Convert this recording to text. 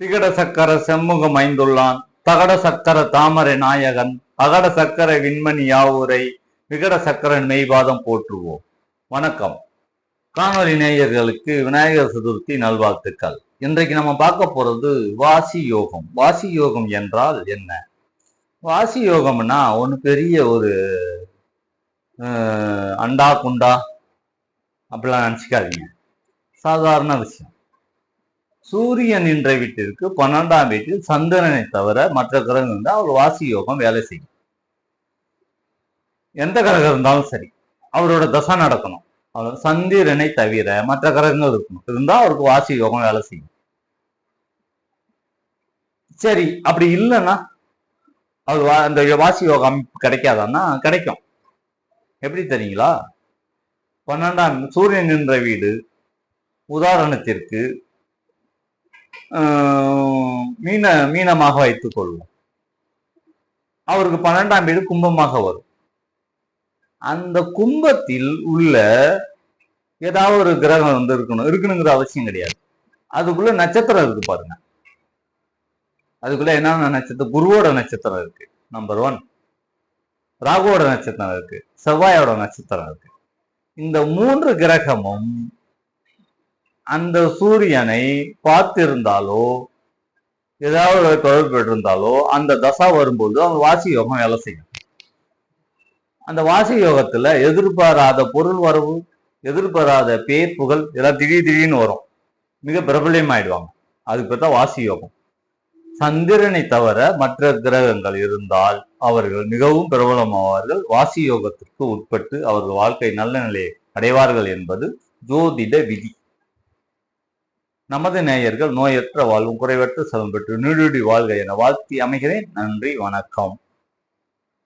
திகட சக்கர செம்முகம் ஐந்துள்ளான். தகட சக்கர தாமரை நாயகன் அகட சக்கர விண்மணி யாவூரை விகட சக்கரன் மெய்வாதம் போற்றுவோம். வணக்கம். காணொலி நேயர்களுக்கு விநாயகர் சதுர்த்தி நல்வாழ்த்துக்கள். இன்றைக்கு நம்ம பார்க்க போறது வாசி யோகம். வாசி யோகம் என்றால் என்ன? வாசி யோகம்னா ஒன்று பெரிய ஒரு அண்டா குண்டா அப்படிலாம் நினச்சிக்காதீங்க. சாதாரண விஷயம். சூரியன் என்ற வீட்டிற்கு பன்னெண்டாம் வீட்டில் சந்திரனை தவிர மற்ற கிரகம் இருந்தால் அவர் வாசி யோகம் வேலை செய்யும். எந்த கிரகம் இருந்தாலும் சரி அவரோட தசை நடக்கணும். அவர் சந்திரனை தவிர மற்ற கிரகங்கள் இருக்கணும். இருந்தால் அவருக்கு வாசி யோகம் வேலை செய்யும். சரி அப்படி இல்லைன்னா அவர் வா- அந்த வாசி யோகம் அமைப்பு கிடைக்காதான்னா கிடைக்கும். எப்படி தெரியுங்களா? பன்னெண்டாம் சூரியன் என்ற வீடு உதாரணத்திற்கு மீன மீனமாக வைத்துக் கொள்வோம். அவருக்கு பன்னெண்டாம் வீடு கும்பமாக வரும். அந்த கும்பத்தில் உள்ள ஏதாவது ஒரு கிரகம் வந்து இருக்கணும். இருக்கணுங்கிற அவசியம் கிடையாது. அதுக்குள்ள நட்சத்திரம் இருக்கு பாருங்க. அதுக்குள்ள என்னென்ன நட்சத்திரம்? குருவோட நட்சத்திரம் இருக்கு நம்பர் ஒன் ராகுவோட நட்சத்திரம் இருக்கு. செவ்வாயோட நட்சத்திரம் இருக்கு. இந்த மூன்று கிரகமும் அந்த சூரியனை பார்த்திருந்தாலோ ஏதாவது ஒரு தொடர்பு இருந்தாலோ அந்த தசா வரும்போது அவங்க வாசி யோகம் வேலை செய்யும். அந்த வாசி யோகத்துல எதிர்பாராத பொருள் வரவு எதிர்பாராத பேர் புகழ் இதெல்லாம் திடீர் திடீர்னு வரும். மிக பிரபலியம் ஆயிடுவாங்க அதுக்கு பார்த்தா தான் வாசி யோகம். சந்திரனை தவிர மற்ற கிரகங்கள் இருந்தால் அவர்கள் மிகவும் பிரபலமாவார்கள். வாசி யோகத்திற்கு உட்பட்டு அவர்கள் வாழ்க்கை நல்ல நிலையை அடைவார்கள் என்பது ஜோதிட விதி. நமது நேயர்கள் நோயற்ற வாழ்வும் குறைவற்ற செல்வம் பெற்று நீடுடி வாழ்க என வாழ்த்தி அமைகிறேன். நன்றி வணக்கம்.